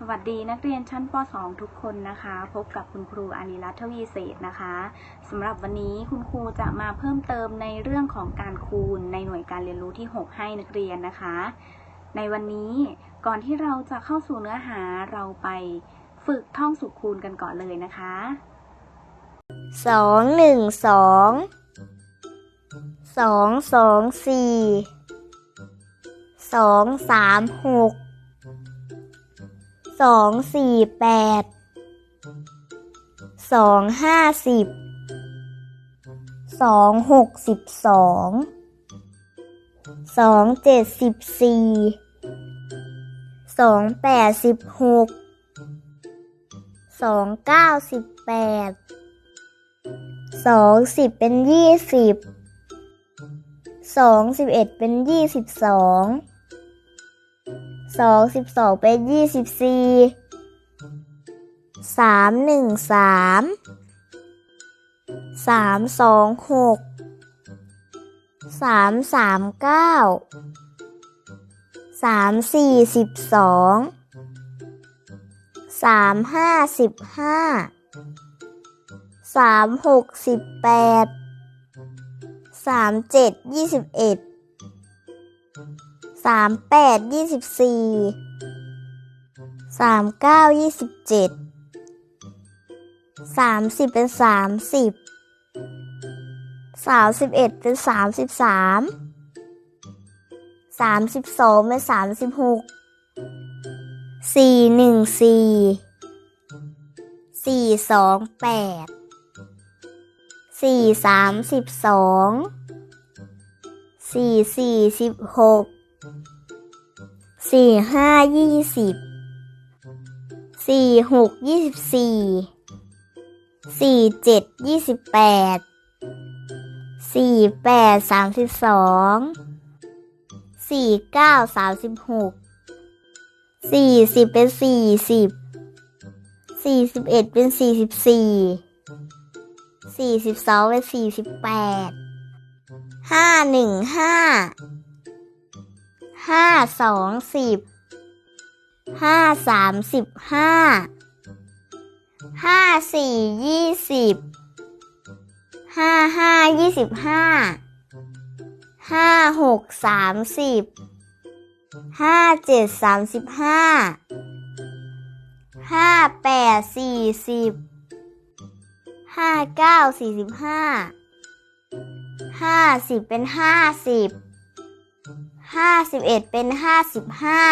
สวัสดีนักเรียนชั้นป .2 ทุกคนนะคะ พบกับคุณครูอานิรัตทวีเศษนะคะสำหรับวันนี้คุณครูจะมาเพิ่มเติมในเรื่องของการคูณในหน่วยการเรียนรู้ที่ 6 ให้นักเรียนนะคะ ในวันนี้ก่อนที่เราจะเข้าสู่เนื้อหาเราไปฝึกท่องสุขคูณกันก่อนเลยนะคะสองหนึ่งสอง สองสี่แปดสองห้าสิบสองหกสิบสองสองเจ็ดสิบสี่สองแปดสิบหกสองเก้าสิบแปดสองสิบเป็นยี่สิบสองสิบเอ็ดเป็นยี่สิบสอง สองสิบสองเป็นยี่สิบสี่สามหนึ่งสามสามสองหกสามสามเก้าสามสี่สิบสองสามห้าสิบห้าสามหกสิบแปดสามเจ็ดยี่สิบเอ็ด สามแปดยี่สิบสี่สามเก้ายี่สิบเจ็ดสามสิบเป็นสามสิบสามสิบเอ็ดเป็นสามสิบสามสามสิบสองเป็นสามสิบหกสี่หนึ่งสี่สี่สองแปดสี่สามสิบสองสี่สี่สิบหก สี่ห้ายี่สิบสี่หกยี่สิบสี่สี่เจ็ดยี่สิบแปดสี่แปดสามสิบสองสี่เก้าสามสิบหกสี่สิบเป็นสี่สิบสี่สิบเอ็ดเป็นสี่สิบสี่สี่สิบสองเป็นสี่สิบแปดห้าหนึ่งห้า ห้าสองสิบห้าสามสิบห้าห้าสี่ยี่สิบห้าห้ายี่สิบห้าห้าหกสามสิบห้าเจ็ดสามสิบห้าห้าแปดสี่สิบห้าเก้าสี่สิบห้าห้าสิบเป็นห้าสิบ ห้าสิบเอ็ดเป็นห้าสิบห้า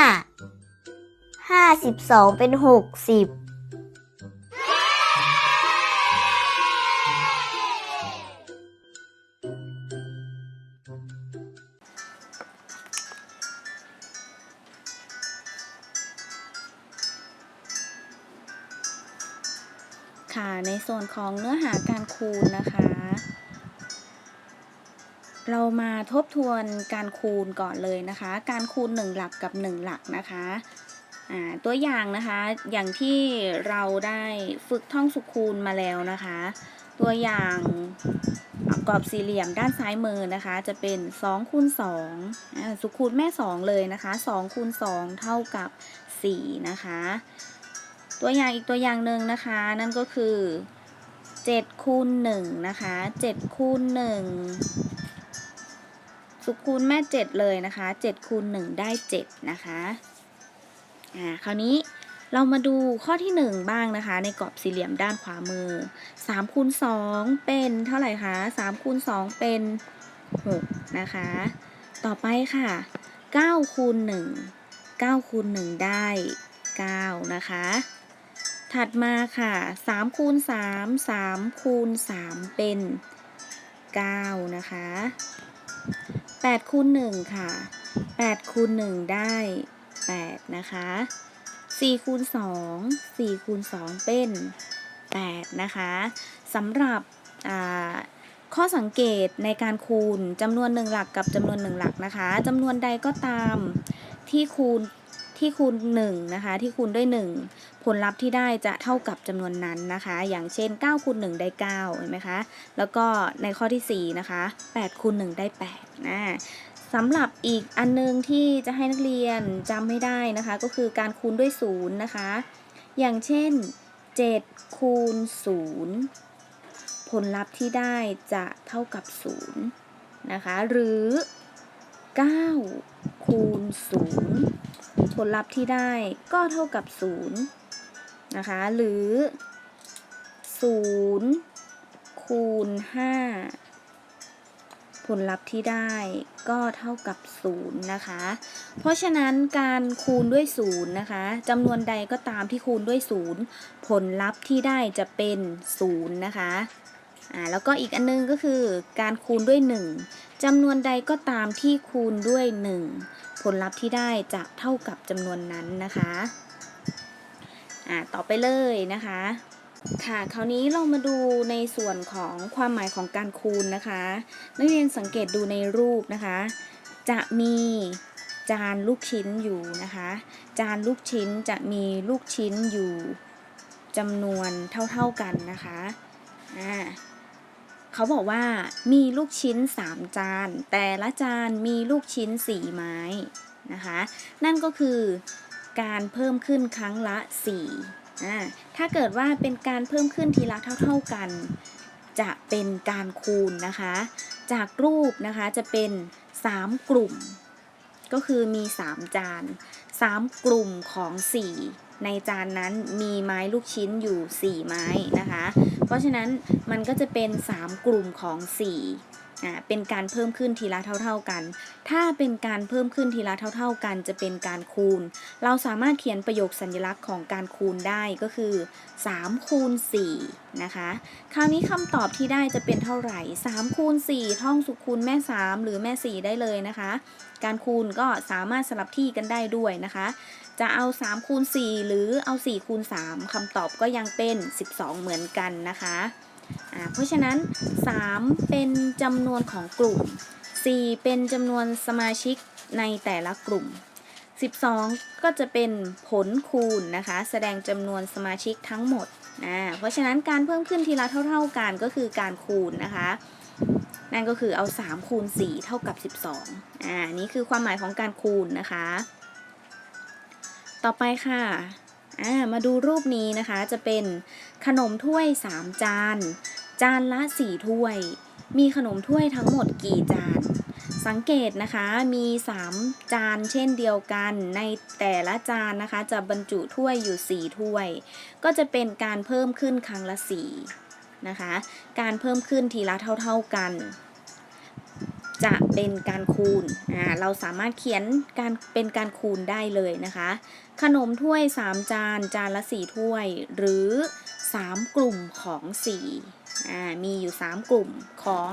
ห้าสิบสองเป็นหกสิบค่ะในส่วนของเนื้อหาการคูณนะคะ เรามาทบทวนการคูณก่อนเลยนะคะ การคูณ 1 หลักกับ 1 หลักนะคะตัวอย่างนะคะอย่างที่เราได้ฝึกท่องสุคูณมาแล้วนะคะ ตัวอย่างกรอบสี่เหลี่ยมด้านซ้ายมือนะคะ จะเป็น2คูณ2อ่าสุคูณแม่ 2 เลยนะคะ2คูณ2เท่ากับ 4 นะคะ ตัวอย่างอีกตัวอย่างหนึ่งนะคะ นั่นก็คือ7คูณ1นะคะ7คูณ1 สุคูณแม่ 7 เลยนะคะ7คูณ1ได้ 7 นะคะอ่าคราวนี้เรามาดูข้อที่ 1 บ้างนะคะ ในกรอบสี่เหลี่ยมด้านขวามือ3คูณ2เป็นเท่าไหร่คะ3คูณ2เป็น 6 นะคะ ต่อไปค่ะ9คูณ1 9คูณ1ได้ 9 นะคะ ถัดมาค่ะ3คูณ3 3คูณ3เป็น 9 นะคะ 8คูณ1ค่ะ8คูณ1ได้8นะคะ4คูณ2 4คูณ2เป็น8นะคะสำหรับอ่าข้อสังเกตในการคูณจำนวนหนึ่งหลักกับจำนวนหนึ่งหลักนะคะจำนวนใดก็ตามที่คูณ ที่คูณ1นะคะที่คูณด้วย 1 ผลลัพธ์ที่ได้จะเท่ากับจำนวนนั้นนะคะ อย่างเช่น9คูณ1ได้9เห็นไหมคะแล้วก็ในข้อที่4นะคะ8คูณ1ได้8นะสำหรับอีกอันนึงที่จะให้นักเรียนจำไม่ได้นะคะ ก็คือการคูณด้วยศูนย์นะคะ อย่างเช่น7คูณ0ผลลัพธ์ที่ได้จะเท่ากับ0นะคะ หรือ9คูณ0 ผลลัพธ์ที่ได้ก็เท่ากับ 0 นะคะ หรือ 0 คูณ 5 ผลลัพธ์ที่ได้ก็เท่ากับ 0 นะคะ เพราะฉะนั้นการคูณด้วย 0 นะคะจำนวนใดก็ตามที่คูณด้วย 0 ผลลัพธ์ที่ได้จะเป็น 0 นะคะอ่าแล้วก็อีกอันนึงก็คือการคูณด้วย 1จำนวนใดก็ตามที่คูณด้วย 1 ผลลัพธ์ที่ได้จะเท่ากับจำนวนนั้นนะคะอ่าต่อไปเลยนะคะค่ะ คราวนี้เรามาดูในส่วนของความหมายของการคูณนะคะ นักเรียนสังเกตดูในรูปนะคะ จะมีจานลูกชิ้นอยู่นะคะ จานลูกชิ้นจะมีลูกชิ้นอยู่จำนวนเท่าๆกันนะคะ อ่า เขาบอกว่ามีลูกชิ้น 3 จาน แต่ละจานมีลูกชิ้น 4 ไม้นะคะ นั่นก็คือการเพิ่มขึ้นครั้งละ4อ่าถ้าเกิดว่าเป็นการเพิ่มขึ้นทีละเท่า ๆกัน จะเป็นการคูณนะคะ จากรูปนะคะจะเป็น 3 กลุ่ม ก็คือมี 3 จาน 3 กลุ่มของ 4 ในจานนั้นมีไม้ลูกชิ้นอยู่ 4 ไม้นะคะ เพราะฉะนั้นมันก็จะเป็น 3 กลุ่มของ 4 อ่า เป็นการเพิ่มขึ้นทีละเท่า ๆกัน ถ้าเป็นการเพิ่มขึ้นทีละเท่า ๆ กัน จะเป็นการคูณ เราสามารถเขียนประโยคสัญลักษณ์ของการคูณได้ก็คือ3คูณ4นะคะ คราวนี้คำตอบที่ได้จะเป็นเท่าไหร่3คูณ4ท่องสุขคูณแม่ 3 หรือแม่ 4 ได้เลยนะคะ การคูณก็สามารถสลับที่กันได้ด้วยนะคะ จะเอา3คูณ4หรือเอา4คูณ3คำตอบก็ยังเป็น 12 เหมือนกันนะคะอ่าเพราะฉะนั้น 3 เป็นจำนวนของกลุ่ม 4 เป็นจำนวนสมาชิกในแต่ละกลุ่ม 12 ก็จะเป็นผลคูณนะคะ แสดงจำนวนสมาชิกทั้งหมดเพราะฉะนั้นการเพิ่มขึ้นทีละเท่า ๆกันก็คือการคูณนะคะ นั่นก็คือเอา3คูณ4เท่ากับ 12อ่านี่คือความหมายของการคูณนะคะ ต่อไปค่ะอ่ามาดูรูปนี้นะคะจะเป็นขนมถ้วย 3 จาน จานละ 4 ถ้วย มีขนมถ้วยทั้งหมดกี่จาน สังเกตนะคะมี 3 จานเช่นเดียวกัน ในแต่ละจานนะคะ จะบรรจุถ้วยอยู่ 4 ถ้วย ก็จะเป็นการเพิ่มขึ้นครั้งละ 4 นะคะ การเพิ่มขึ้นทีละเท่า ๆกัน จะเป็นการคูณอ่าเราสามารถเขียนการเป็นการคูณได้เลยนะคะ ขนมถ้วย 3 จาน จานละ 4 ถ้วย หรือ 3 กลุ่มของ4อ่ามีอยู่ 3 กลุ่มของ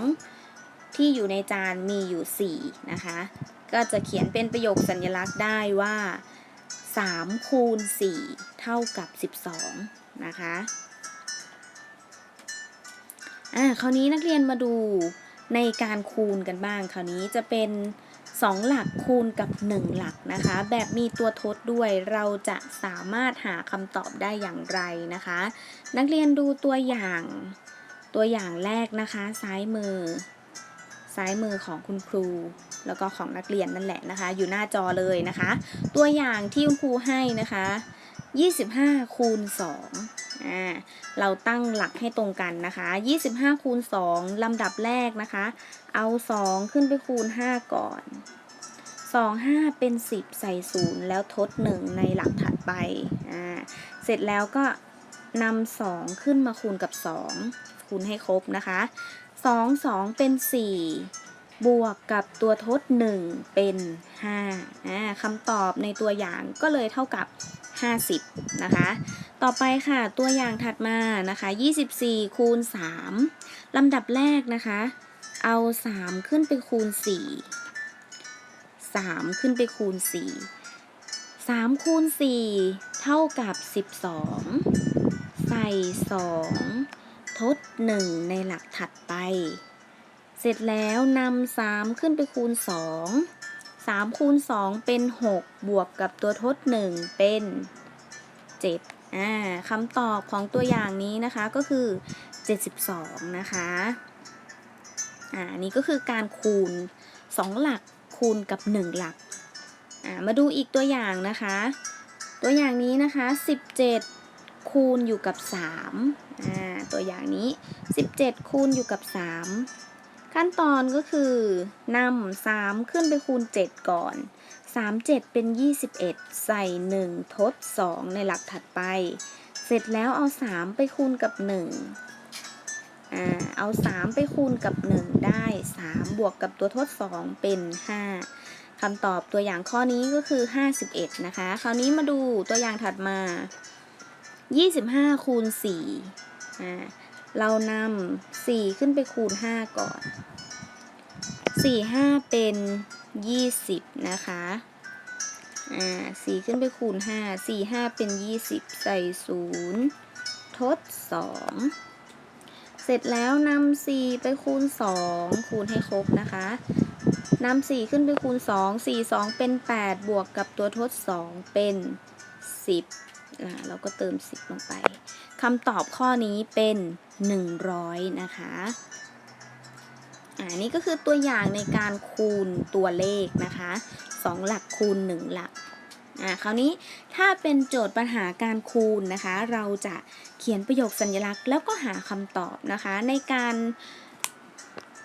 ที่อยู่ในจานมีอยู่ 4 นะคะ ก็จะเขียนเป็นประโยคสัญลักษณ์ได้ว่า 3 คูณ 4 เท่ากับ 12 นะคะอ่าคราวนี้นักเรียนมาดู ในการคูณกันบ้าง คราวนี้จะเป็น 2 หลักคูณกับ 1 หลักนะคะ แบบมีตัวทดด้วยเราจะสามารถหาคำตอบได้อย่างไรนะคะ นักเรียนดูตัวอย่างตัวอย่างแรกนะคะ ซ้ายมือ ซ้ายมือของคุณครู แล้วก็ของนักเรียนนั่นแหละนะคะ อยู่หน้าจอเลยนะคะ ตัวอย่างที่คุณครูให้นะคะ 25คูณ2 อ่าเราตั้งหลักให้ตรงกันนะคะ 25 คูณ 2 ลำดับแรกนะคะ เอา 2 ขึ้นไปคูณ 5 ก่อน 2 5 เป็น 10 ใส่ 0 แล้วทด 1 ในหลักถัดไปอ่าเสร็จแล้วก็นำ2ขึ้นมาคูณกับ 2 คูณให้ครบนะคะ 2 2 เป็น 4 บวกกับตัวทด 1 เป็น5อ่าคำตอบในตัวอย่างก็เลยเท่ากับ 50 นะคะ ต่อไปค่ะตัวอย่างถัดมานะคะ 24 คูณ 3 ลำดับแรกนะคะ เอา 3 ขึ้นไปคูณ 4 3 ขึ้นไปคูณ 4 3 คูณ 4 เท่ากับ 12 ใส่ 2 ทด 1 ในหลักถัดไป เสร็จแล้วนำ3ขึ้นไปคูณ 2 3คูณ2เป็น 6 บวกกับตัวทด 1 เป็น 7อ่าคำตอบของตัวอย่างนี้นะคะก็คือ 72 นะคะอ่านี่ก็คือการคูณ 2 หลักคูณกับ 1 หลักอ่ามาดูอีกตัวอย่างนะคะ ตัวอย่างนี้นะคะ 17 คูณอยู่กับ3อ่าตัวอย่างนี้ 17 คูณอยู่กับ 3 ขั้นตอนก็คือนำา3ขึ้นไปคูณ 7 ก่อน 3 7 เป็น 21 ใส่ 1 ทด 2 ในหลักถัดไป เสร็จแล้วเอา 3 ไปคูณกับ 1 อ่า เอา 3 ไปคูณกับ 1 ได้ 3 บวกกับตัวทด 2 เป็น 5คำตอบตัวอย่างข้อนี้ก็คือ 51 นะคะ คราวนี้มาดูตัวอย่างถัดมา 25 คูณ 4 อ่า เรานำ4ขึ้นไปคูณ5ก่อน4 5เป็น20นะคะ อ่า4ขึ้นไปคูณ5 4 5เป็น20ใส่0ทด2เสร็จแล้วนำ4ไปคูณ2คูณให้ครบนะคะนำ4ขึ้นไปคูณ2 4 2เป็น8บวกกับตัวทด2เป็น10อ่าเราก็เติม10ลงไปคำตอบข้อนี้เป็น 100 นะคะอ่านี่ก็คือตัวอย่างในการคูณตัวเลขนะคะ 2 หลักคูณ 1 หลักอ่าคราวนี้ถ้าเป็นโจทย์ปัญหาการคูณนะคะ เราจะเขียนประโยคสัญลักษณ์ แล้วก็หาคำตอบนะคะ ในการ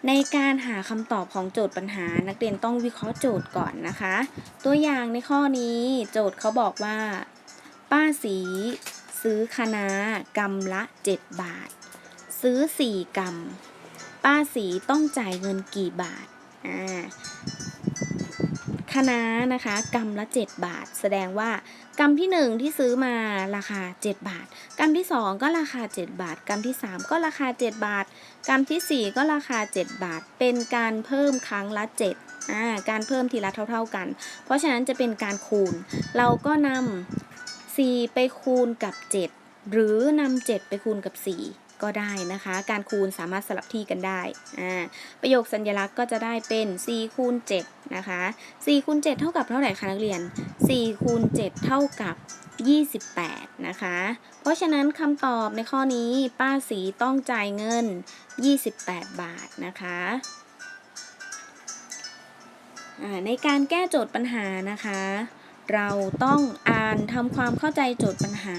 ในการหาคำตอบของโจทย์ปัญหา นักเรียนต้องวิเคราะห์โจทย์ก่อนนะคะ ตัวอย่างในข้อนี้โจทย์เขาบอกว่า ป้าสีซื้อคะน้ากำละ 7 บาท ซื้อ4กำป้าสีต้องจ่ายเงินกี่บาท อ่าคะนะคะกำละ7 บาท แสดงว่ากำที่ 1 ที่ซื้อมาราคา 7 บาทกำที่ 2 ก็ราคา 7 บาทกำที่ 3 ก็ราคา 7 บาทกำทีสี่ 4 ก็ราคา 7 บาท เป็นการเพิ่มครั้งละ7อ่าการเพิ่มทีละเท่า ๆกัน เพราะฉะนั้นจะเป็นการคูณ เราก็นำ4ไปคูณกับ 7 หรือนำ7ไปคูณกับ 4 ก็ได้นะคะ การคูณสามารถสลับที่กันได้อ่าประโยคสัญลักษณ์ก็จะได้เป็น 4 คูณ 7 นะคะ 4 คูณ 7 เท่ากับเท่าไหร่คะนักเรียน 4 คูณ 7 เท่ากับ 28 นะคะ เพราะฉะนั้นคำตอบในข้อนี้ป้าสีต้องจ่ายเงิน 28 บาทนะคะในการแก้โจทย์ปัญหานะคะ เราต้องอ่านทำความเข้าใจโจทย์ปัญหา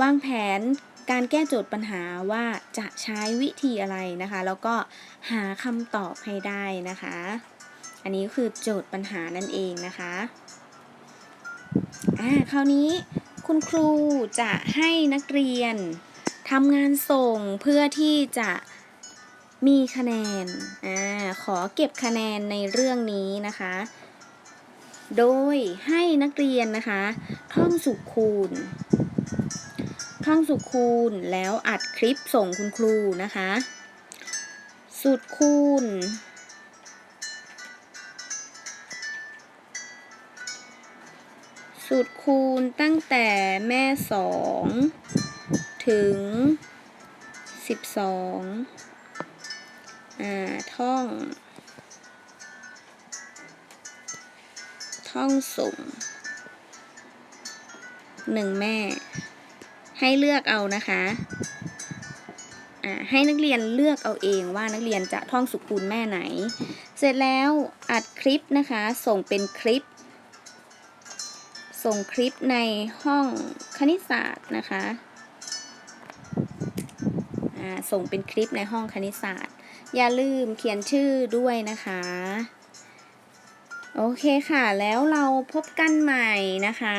วางแผน การแก้โจทย์ปัญหาว่าจะใช้วิธีอะไรนะคะ แล้วก็หาคำตอบให้ได้นะคะ อันนี้คือโจทย์ปัญหานั่นเองนะคะอ่าคราวนี้คุณครูจะให้นักเรียนทำงานส่งเพื่อที่จะมีคะแนนอ่าขอเก็บคะแนนในเรื่องนี้นะคะ โดยให้นักเรียนนะคะ ท่องสุขคูณ ท่องสุขคูณแล้วอัดคลิปส่งคุณครูนะคะสุดคูณสุดคูณตั้งแต่แม่สองถึงสิบสองอ่า ท่อง ท่องส่งหนึ่งแม่ ให้เลือกเอานะคะอ่าให้นักเรียนเลือกเอาเองว่านักเรียนจะท่องสุคูณแม่ไหน เสร็จแล้วอัดคลิปนะคะ ส่งเป็นคลิป ส่งคลิปในห้องคณิตศาสตร์นะคะอ่าส่งเป็นคลิปในห้องคณิตศาสตร์ อย่าลืมเขียนชื่อด้วยนะคะ โอเคค่ะ แล้วเราพบกันใหม่นะคะ